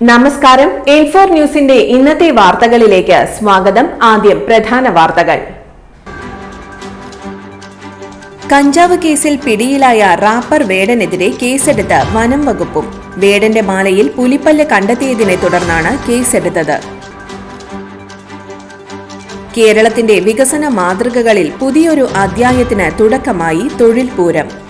നമസ്കാരം. ഇൻഫോർ ന്യൂസിന്റെ ഇന്നത്തെ വാർത്തകളിലേക്ക് സ്വാഗതം. ആദ്യം പ്രധാന വാർത്തകൾ. കഞ്ചാവ് കേസിൽ പിടിയിലായ റാപ്പർ വേടനെതിരെ കേസെടുത്ത് വനം വകുപ്പും വേടന്റെ മാലയിൽ പുലിപ്പല്ല് കണ്ടെത്തിയതിനെ തുടർന്നാണ് കേസെടുത്തത്. കേരളത്തിന്റെ വികസന മാതൃകകളിൽ പുതിയൊരു അധ്യായത്തിന് തുടക്കമായി തൊഴിൽ പൂരം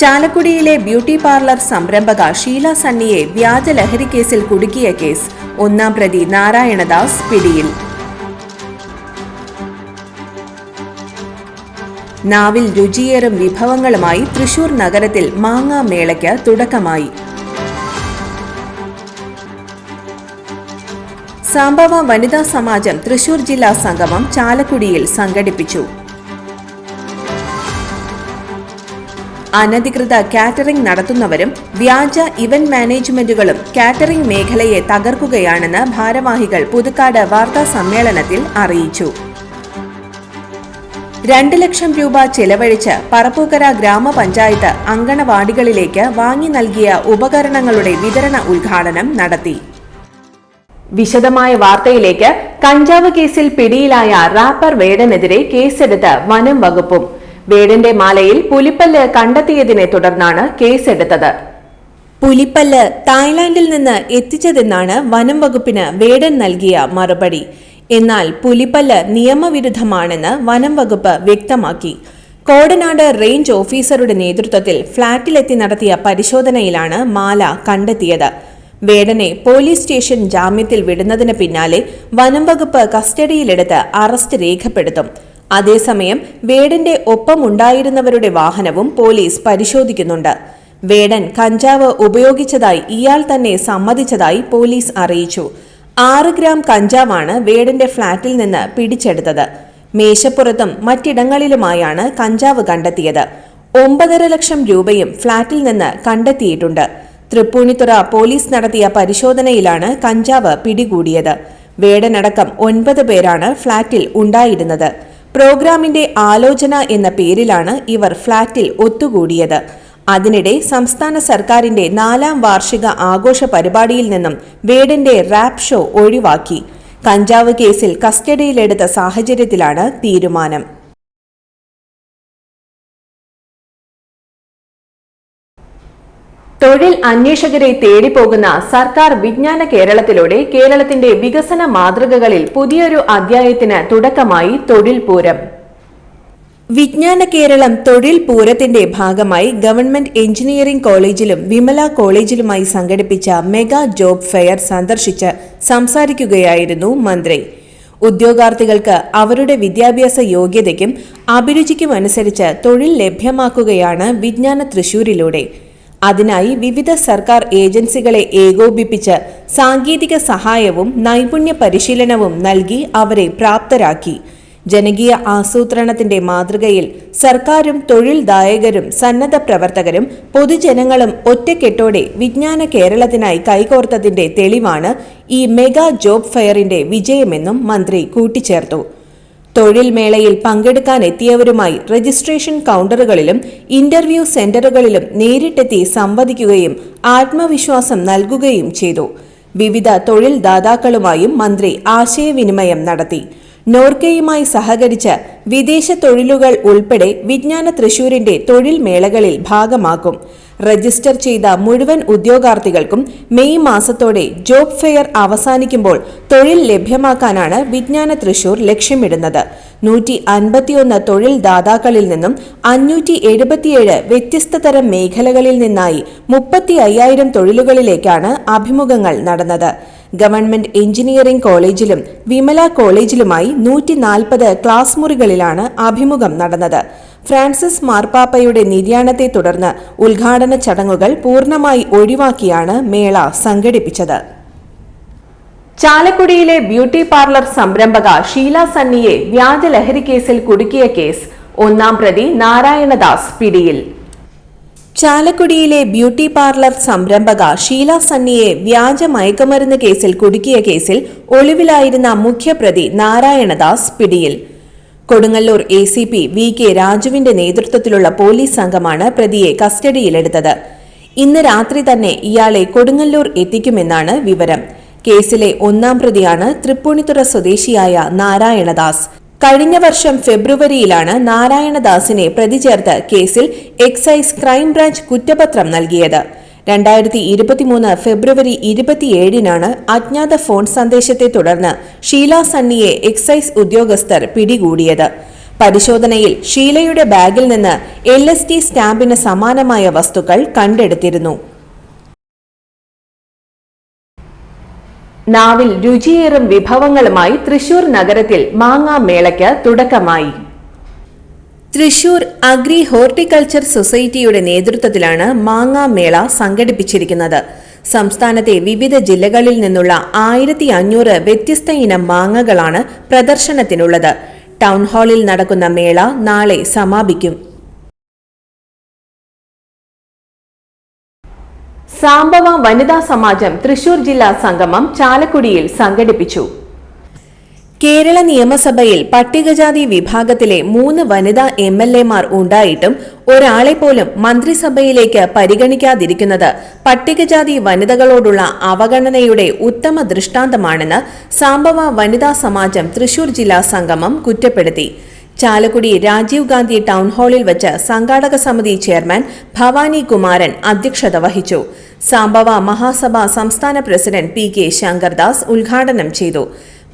ചാലക്കുടിയിലെ ബ്യൂട്ടി പാർലർ സംരംഭക ഷീല സണ്ണിയെ വ്യാജ ലഹരി കേസിൽ കുടുക്കിയ കേസ്. ഒന്നാം പ്രതി നാരായണദാസ് പിടിയിൽ. നാവിൽ രുചിയേറും വിഭവങ്ങളുമായി തൃശൂർ നഗരത്തിൽ മാങ്ങാ മേളയ്ക്ക് തുടക്കമായി. സംഭവ വനിതാ സമാജം തൃശൂർ ജില്ലാ സംഗമം ചാലക്കുടിയിൽ സംഘടിപ്പിച്ചു. അനധികൃത കാറ്ററിംഗ് നടത്തുന്നവരും വ്യാജ ഇവന്റ് മാനേജ്മെന്റുകളും കാറ്ററിംഗ് മേഖലയെ തകർക്കുകയാണെന്ന് ഭാരവാഹികൾ പുതുക്കാട് വാർത്താ സമ്മേളനത്തിൽ അറിയിച്ചു. രണ്ട് ലക്ഷം രൂപ ചെലവഴിച്ച് പറപ്പൂക്കര ഗ്രാമപഞ്ചായത്ത് അങ്കണവാടികളിലേക്ക് വാങ്ങി നൽകിയ ഉപകരണങ്ങളുടെ വിതരണ ഉദ്ഘാടനം നടത്തി. വിശദമായ വാർത്തയിലേക്ക് കഞ്ചാവ് കേസിൽ പിടിയിലായ റാപ്പർ വേടനെതിരെ കേസെടുത്ത് വനം വകുപ്പും വേടന്റെ മാലയിൽ പുലിപ്പല്ല് കണ്ടെത്തിയതിനെ തുടർന്നാണ് കേസെടുത്തത്. പുലിപ്പല്ല് തായ്ലാന്റിൽ നിന്ന് എത്തിച്ചതെന്നാണ് വനം വകുപ്പിന് വേടൻ നൽകിയ മറുപടി. എന്നാൽ പുലിപ്പല്ല് നിയമവിരുദ്ധമാണെന്ന് വനം വകുപ്പ് വ്യക്തമാക്കി. കോടനാട് റേഞ്ച് ഓഫീസറുടെ നേതൃത്വത്തിൽ ഫ്ളാറ്റിലെത്തി നടത്തിയ പരിശോധനയിലാണ് മാല കണ്ടെത്തിയത്. വേടനെ പോലീസ് സ്റ്റേഷൻ ജാമ്യത്തിൽ വിടുന്നതിന് പിന്നാലെ വനം വകുപ്പ് കസ്റ്റഡിയിലെടുത്ത് അറസ്റ്റ് രേഖപ്പെടുത്തും. അതേസമയം വേടന്റെ ഒപ്പമുണ്ടായിരുന്നവരുടെ വാഹനവും പോലീസ് പരിശോധിക്കുന്നുണ്ട്. വേടൻ കഞ്ചാവ് ഉപയോഗിച്ചതായി ഇയാൾ തന്നെ സമ്മതിച്ചതായി പോലീസ് അറിയിച്ചു. ആറ് ഗ്രാം കഞ്ചാവാണ് വേടന്റെ ഫ്ളാറ്റിൽ നിന്ന് പിടിച്ചെടുത്തത്. മേശപ്പുറത്തും മറ്റിടങ്ങളിലുമായാണ് കഞ്ചാവ് കണ്ടെത്തിയത്. ഒമ്പതര ലക്ഷം രൂപയും ഫ്ളാറ്റിൽ നിന്ന് കണ്ടെത്തിയിട്ടുണ്ട്. തൃപ്പൂണിത്തുറ പോലീസ് നടത്തിയ പരിശോധനയിലാണ് കഞ്ചാവ് പിടികൂടിയത്. വേടനടക്കം ഒൻപത് പേരാണ് ഫ്ളാറ്റിൽ ഉണ്ടായിരുന്നത്. പ്രോഗ്രാമിന്റെ ആലോചന എന്ന പേരിലാണ് ഇവർ ഫ്ളാറ്റിൽ ഒത്തുകൂടിയത്. അതിനിടെ സംസ്ഥാന സർക്കാരിന്റെ നാലാം വാർഷിക ആഘോഷ പരിപാടിയിൽ നിന്നും വേടന്റെ റാപ്പ് ഷോ ഒഴിവാക്കി. കഞ്ചാവ് കേസിൽ കസ്റ്റഡിയിലെടുത്ത സാഹചര്യത്തിലാണ് തീരുമാനം. തൊഴിൽ അന്വേഷകരെ തേടിപ്പോകുന്ന സർക്കാർ വിജ്ഞാന കേരളത്തിലൂടെ കേരളത്തിന്റെ വികസന മാതൃകകളിൽ പുതിയൊരു അധ്യായത്തിന് തുടക്കമായി തൊഴിൽ പൂരം. വിജ്ഞാന കേരളം തൊഴിൽ പൂരത്തിന്റെ ഭാഗമായി ഗവൺമെന്റ് എഞ്ചിനീയറിംഗ് കോളേജിലും വിമല കോളേജിലുമായി സംഘടിപ്പിച്ച മെഗാ ജോബ് ഫെയർ സന്ദർശിച്ച് സംസാരിക്കുകയായിരുന്നു മന്ത്രി. ഉദ്യോഗാർത്ഥികൾക്ക് അവരുടെ വിദ്യാഭ്യാസ യോഗ്യതയ്ക്കും അഭിരുചിക്കും അനുസരിച്ച് തൊഴിൽ ലഭ്യമാക്കുകയാണ് വിജ്ഞാന തൃശൂരിലൂടെ. അതിനായി വിവിധ സർക്കാർ ഏജൻസികളെ ഏകോപിപ്പിച്ച് സാങ്കേതിക സഹായവും നൈപുണ്യ പരിശീലനവും നൽകി അവരെ പ്രാപ്തരാക്കി. ജനകീയ ആസൂത്രണത്തിന്റെ മാതൃകയിൽ സർക്കാരും തൊഴിൽദായകരും സന്നദ്ധ പ്രവർത്തകരും പൊതുജനങ്ങളും ഒറ്റക്കെട്ടോടെ വിജ്ഞാന കേരളത്തിനായി കൈകോർത്തതിന്റെ തെളിവാണ് ഈ മെഗാ ജോബ് ഫെയറിന്റെ വിജയമെന്നും മന്ത്രി കൂട്ടിച്ചേർത്തു. തൊഴിൽ മേളയിൽ പങ്കെടുക്കാൻ എത്തിയവരുമായി രജിസ്ട്രേഷൻ കൗണ്ടറുകളിലും ഇന്റർവ്യൂ സെന്ററുകളിലും നേരിട്ടെത്തി സംവദിക്കുകയും ആത്മവിശ്വാസം നൽകുകയും ചെയ്തു. വിവിധ തൊഴിൽ ദാതാക്കളുമായും മന്ത്രി ആശയവിനിമയം നടത്തി. നോർക്കയുമായി സഹകരിച്ച് വിദേശ തൊഴിലുകൾ ഉൾപ്പെടെ വിജ്ഞാന തൃശൂരിന്റെ തൊഴിൽ മേളകളിൽ ഭാഗമാക്കും. രജിസ്റ്റർ ചെയ്ത മുഴുവൻ ഉദ്യോഗാർത്ഥികൾക്കും മെയ് മാസത്തോടെ ജോബ് ഫെയർ അവസാനിക്കുമ്പോൾ തൊഴിൽ ലഭ്യമാക്കാനാണ് വിജ്ഞാന തൃശൂർ ലക്ഷ്യമിടുന്നത്. നൂറ്റി അൻപത്തിയൊന്ന് തൊഴിൽ ദാതാക്കളിൽ നിന്നും അഞ്ഞൂറ്റി എഴുപത്തിയേഴ് വ്യത്യസ്ത തരം മേഖലകളിൽ നിന്നായി മുപ്പത്തി അയ്യായിരം തൊഴിലുകളിലേക്കാണ് അഭിമുഖങ്ങൾ നടന്നത്. ഗവൺമെന്റ് എഞ്ചിനീയറിംഗ് കോളേജിലും വിമല കോളേജിലുമായി നൂറ്റി നാൽപ്പത് ക്ലാസ് മുറികളിലാണ് അഭിമുഖം നടന്നത്. ഫ്രാൻസിസ് മാർപ്പാപ്പയുടെ നിര്യാണത്തെ തുടർന്ന് ഉദ്ഘാടന ചടങ്ങുകൾ പൂർണമായി ഒഴിവാക്കിയാണ് മേള സംഘടിപ്പിച്ചത്. ചാലക്കുടിയിലെ ബ്യൂട്ടി പാർലർ സംരംഭക ഷീല സണ്ണിയെ വ്യാജലഹരി കേസിൽ കുടുക്കിയ കേസ്. ഒന്നാം പ്രതി നാരായണദാസ് പിടിയിൽ. ചാലക്കുടിയിലെ ബ്യൂട്ടി പാർലർ സംരംഭക ഷീല സണ്ണിയെ വ്യാജ മയക്കുമരുന്ന് കേസിൽ കുടുക്കിയ കേസിൽ ഒളിവിലായിരുന്ന മുഖ്യപ്രതി നാരായണദാസ് പിടിയിൽ. Kodungallur A C P V K രാജുവിന്റെ നേതൃത്വത്തിലുള്ള പോലീസ് സംഘമാണ് പ്രതിയെ കസ്റ്റഡിയിലെടുത്തത്. ഇന്ന് രാത്രി തന്നെ ഇയാളെ കൊടുങ്ങല്ലൂർ എത്തിക്കുമെന്നാണ് വിവരം. കേസിലെ ഒന്നാം പ്രതിയാണ് തൃപ്പൂണിത്തുറ സ്വദേശിയായ നാരായണദാസ്. കഴിഞ്ഞ വർഷം ഫെബ്രുവരിയിലാണ് നാരായണദാസിനെ പ്രതി ചേർത്ത് കേസിൽ എക്സൈസ് ക്രൈംബ്രാഞ്ച് കുറ്റപത്രം നൽകിയത്. രണ്ടായിരത്തി ഇരുപത്തിമൂന്ന് ഫെബ്രുവരി ഇരുപത്തിയേഴിനാണ് അജ്ഞാത ഫോൺ സന്ദേശത്തെ തുടർന്ന് ഷീല സണ്ണിയെ എക്സൈസ് ഉദ്യോഗസ്ഥർ പിടികൂടിയത്. പരിശോധനയിൽ ഷീലയുടെ ബാഗിൽ നിന്ന് എൽ എസ് ടി സ്റ്റാമ്പിന് സമാനമായ വസ്തുക്കൾ കണ്ടെടുത്തിരുന്നു. നാവിൽ രുചിയേറും വിഭവങ്ങളുമായി തൃശൂർ നഗരത്തിൽ മാങ്ങാ മേളയ്ക്ക് തുടക്കമായി. തൃശൂർ അഗ്രി ഹോർട്ടിക്കൾച്ചർ സൊസൈറ്റിയുടെ നേതൃത്വത്തിലാണ് മാങ്ങാ മേള സംഘടിപ്പിച്ചിരിക്കുന്നത്. സംസ്ഥാനത്തെ വിവിധ ജില്ലകളിൽ നിന്നുള്ള ആയിരത്തി അഞ്ഞൂറ് വ്യത്യസ്ത ഇനം മാങ്ങകളാണ് പ്രദർശനത്തിനുള്ളത്. ടൗൺ ഹാളിൽ നടക്കുന്ന മേള നാളെ സമാപിക്കും. സാംബവ വനിതാ സമാജം തൃശൂർ ജില്ലാ സംഗമം ചാലക്കുടിയിൽ സംഘടിപ്പിച്ചു. കേരള നിയമസഭയിൽ പട്ടികജാതി വിഭാഗത്തിലെ മൂന്ന് വനിതാ എം എൽ എമാർ ഉണ്ടായിട്ടും ഒരാളെ പോലും മന്ത്രിസഭയിലേക്ക് പരിഗണിക്കാതിരിക്കുന്നത് പട്ടികജാതി വനിതകളോടുള്ള അവഗണനയുടെ ഉത്തമ ദൃഷ്ടാന്തമാണെന്ന് സാംബവ വനിതാ സമാജം തൃശൂർ ജില്ലാ സംഗമം കുറ്റപ്പെടുത്തി. ചാലക്കുടി രാജീവ് ഗാന്ധി ടൗൺ ഹാളിൽ വച്ച് സംഘാടക സമിതി ചെയർമാൻ ഭവാനി കുമാരൻ അധ്യക്ഷത വഹിച്ചു. സാംബവ മഹാസഭ സംസ്ഥാന പ്രസിഡന്റ് പി കെ ശങ്കർദാസ് ഉദ്ഘാടനം ചെയ്തു.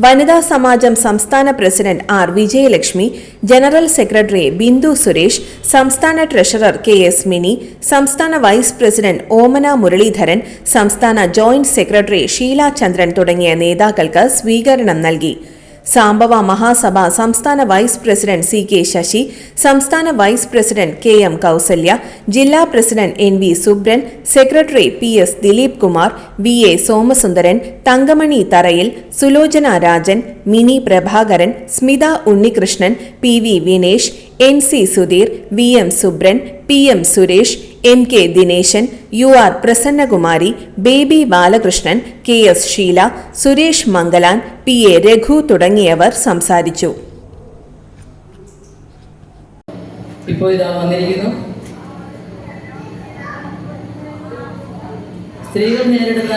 വനിതാ സമാജം സംസ്ഥാന president R Vijayalakshmi general secretary Bindu Suresh സംസ്ഥാന ട്രഷറർ കെ എസ് മിനി സംസ്ഥാന വൈസ് പ്രസിഡന്റ് ഓമന മുരളീധരൻ സംസ്ഥാന ജോയിന്റ് സെക്രട്ടറി ഷീല ചന്ദ്രൻ തുടങ്ങിയ നേതാക്കൾക്ക് സ്വീകരണം നൽകി. സാംബവ മഹാസഭ സംസ്ഥാന vice president C K Sasi സംസ്ഥാന vice president K M Kausalya ജില്ലാ president N V Subran secretary P S Dileep Kumar V A Somasundaran Thankamani Tharayil Sulochana Rajan Mini Prabhakaran Smitha Unnikrishnan P V Vinesh N C Sudheer V M Subran P M Suresh M K Dinesan U R Prasannakumari Baby Balakrishnan K S Sheela Suresh Mangalan P A Raghu തുടങ്ങിയവർ സംസാരിച്ചു. ഇപ്പോൾ ഇതാ വന്നിരിക്കുന്നു. സ്ത്രീകൾ നേരിടുന്ന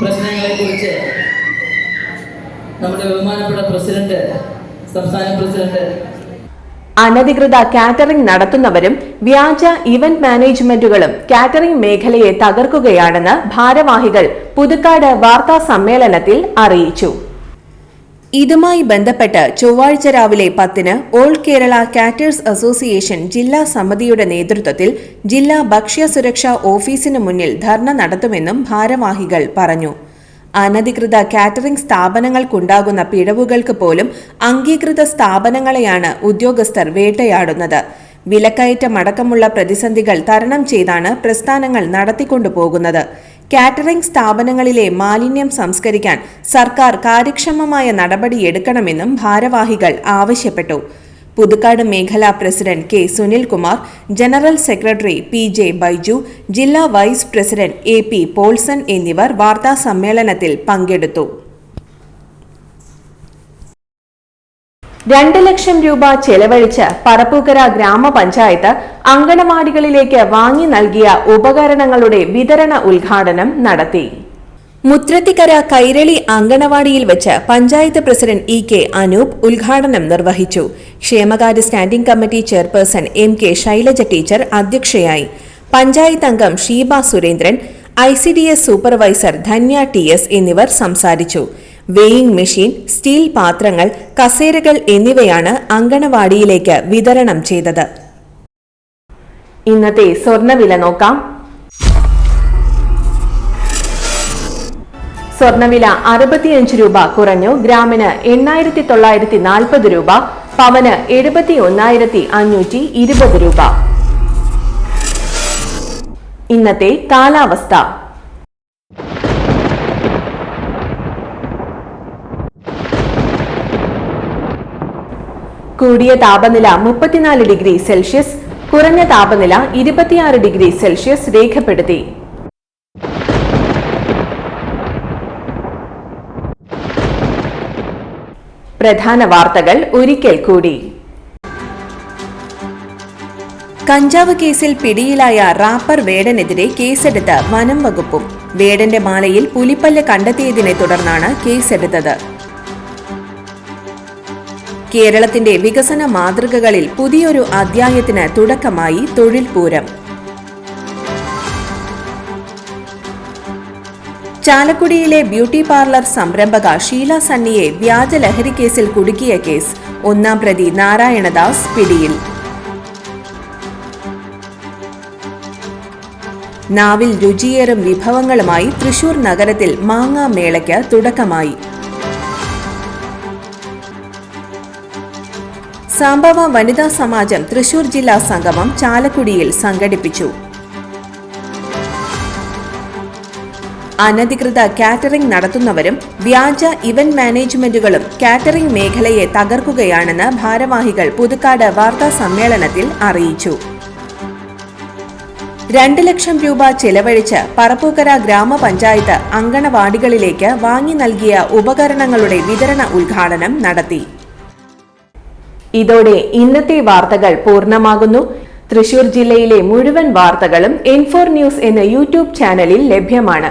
പ്രശ്നങ്ങളെ കുറിച്ച് നമ്മുടെ ബഹുമാനപ്പെട്ട പ്രസിഡന്റ് സംസ്ഥാന പ്രസിഡന്റ് അനധികൃത കാറ്ററിംഗ് നടത്തുന്നവരും വ്യാജ ഇവന്റ് മാനേജ്മെന്റുകളും കാറ്ററിംഗ് മേഖലയെ തകർക്കുകയാണെന്ന് ഭാരവാഹികൾ പുതുക്കാട് വാർത്താ സമ്മേളനത്തിൽ അറിയിച്ചു. ഇതുമായി ബന്ധപ്പെട്ട് ചൊവ്വാഴ്ച രാവിലെ പത്തിന് ഓൾ കേരള കാറ്റേഴ്സ് അസോസിയേഷൻ ജില്ലാ സമിതിയുടെ നേതൃത്വത്തിൽ ജില്ലാ ഭക്ഷ്യ സുരക്ഷാ ഓഫീസിന് മുന്നിൽ ധർണ നടത്തുമെന്നും ഭാരവാഹികൾ പറഞ്ഞു. അനധികൃത കാറ്ററിംഗ് സ്ഥാപനങ്ങൾക്കുണ്ടാകുന്ന പിഴവുകൾക്ക് പോലും അംഗീകൃത സ്ഥാപനങ്ങളെയാണ് ഉദ്യോഗസ്ഥർ വേട്ടയാടുന്നത്. വിലക്കയറ്റമടക്കമുള്ള പ്രതിസന്ധികൾ തരണം ചെയ്താണ് പ്രസ്ഥാനങ്ങൾ നടത്തിക്കൊണ്ടുപോകുന്നത്. കാറ്ററിംഗ് സ്ഥാപനങ്ങളിലെ മാലിന്യം സംസ്കരിക്കാൻ സർക്കാർ കാര്യക്ഷമമായ നടപടിയെടുക്കണമെന്നും ഭാരവാഹികൾ ആവശ്യപ്പെട്ടു. പുതുക്കാട് മേഖലാ president K. Sunilkumar general secretary P. J. Baiju ജില്ലാ vice president A. P. Paulson എന്നിവർ വാർത്താ സമ്മേളനത്തിൽ പങ്കെടുത്തു. രണ്ട് ലക്ഷം രൂപ ചെലവഴിച്ച് പറപ്പൂക്കര ഗ്രാമപഞ്ചായത്ത് അങ്കണവാടികളിലേക്ക് വാങ്ങി നൽകിയ ഉപകരണങ്ങളുടെ വിതരണ ഉദ്ഘാടനം നടത്തി. മുത്രത്തിക്കര കൈരളി അങ്കണവാടിയിൽ വെച്ച് panchayat president E K Anoop ഉദ്ഘാടനം നിർവഹിച്ചു. ക്ഷേമകാര്യ standing committee chairperson M K Shailaja teacher അധ്യക്ഷയായി. പഞ്ചായത്ത് അംഗം Sheeba Surendran I C D S supervisor Dhanya T S എന്നിവർ സംസാരിച്ചു. വെയിങ് മെഷീൻ സ്റ്റീൽ പാത്രങ്ങൾ കസേരകൾ എന്നിവയാണ് അങ്കണവാടിയിലേക്ക് വിതരണം ചെയ്തത്. ഇന്നത്തെ സ്വർണവില നോക്കാം. സ്വർണവില അറുപത്തിയഞ്ച് രൂപ കുറഞ്ഞു. ഗ്രാമിന് എണ്ണായിരത്തി തൊള്ളായിരത്തി നാൽപ്പത് രൂപ പവന് എഴുപത്തി ഒന്നായിരത്തി അഞ്ഞൂറ്റി ഇരുപത് രൂപ. ഇന്നത്തെ കാലാവസ്ഥ. കൂടിയ താപനില മുപ്പത്തിനാല് ഡിഗ്രി സെൽഷ്യസ് കുറഞ്ഞ താപനില ഇരുപത്തിയാറ് ഡിഗ്രി സെൽഷ്യസ് രേഖപ്പെടുത്തി. പ്രധാന വാർത്തകൾ ഒരിക്കൽ കൂടി. കഞ്ചാവ് കേസിൽ പിടിയിലായ റാപ്പർ വേടനെതിരെ കേസെടുത്ത് വനം വകുപ്പും. വേടന്റെ മാലയിൽ പുലിപ്പല്ല് കണ്ടെത്തിയതിനെ തുടർന്നാണ് കേസെടുത്തത്. കേരളത്തിന്റെ വികസന മാതൃകകളിൽ പുതിയൊരു അധ്യായത്തിന് തുടക്കമായി തൊഴിൽ പൂരം ചാലക്കുടിയിലെ ബ്യൂട്ടി പാർലർ സംരംഭക ഷീല സണ്ണിയെ വ്യാജ ലഹരി കേസിൽ കുടുക്കിയ കേസ്. ഒന്നാം പ്രതി നാരായണദാസ് പിടിയിൽ. നാവിൽ രുചിയേറും വിഭവങ്ങളുമായി തൃശൂർ നഗരത്തിൽ മാങ്ങാ മേളയ്ക്ക് തുടക്കമായി. സംഭവ വനിതാ സമാജം തൃശൂർ ജില്ലാ സംഗമം ചാലക്കുടിയിൽ സംഘടിപ്പിച്ചു. അനധികൃത കാറ്ററിംഗ് നടത്തുന്നവരും വ്യാജ ഇവന്റ് മാനേജ്മെന്റുകളും കാറ്ററിംഗ് മേഖലയെ തകർക്കുകയാണെന്ന് ഭാരവാഹികൾ പുതുക്കാട് വാർത്താ സമ്മേളനത്തിൽ അറിയിച്ചു. രണ്ട് ലക്ഷം രൂപ ചെലവഴിച്ച് പറപ്പൂക്കര ഗ്രാമപഞ്ചായത്ത് അങ്കണവാടികളിലേക്ക് വാങ്ങി നൽകിയ ഉപകരണങ്ങളുടെ വിതരണ ഉദ്ഘാടനം നടത്തി. ഇതോടെ ഇന്നത്തെ വാർത്തകൾ പൂർണമാകുന്നു. തൃശൂർ ജില്ലയിലെ മുഴുവൻ വാർത്തകളും ഇൻഫോർ ന്യൂസ് എന്ന യൂട്യൂബ് ചാനലിൽ ലഭ്യമാണ്.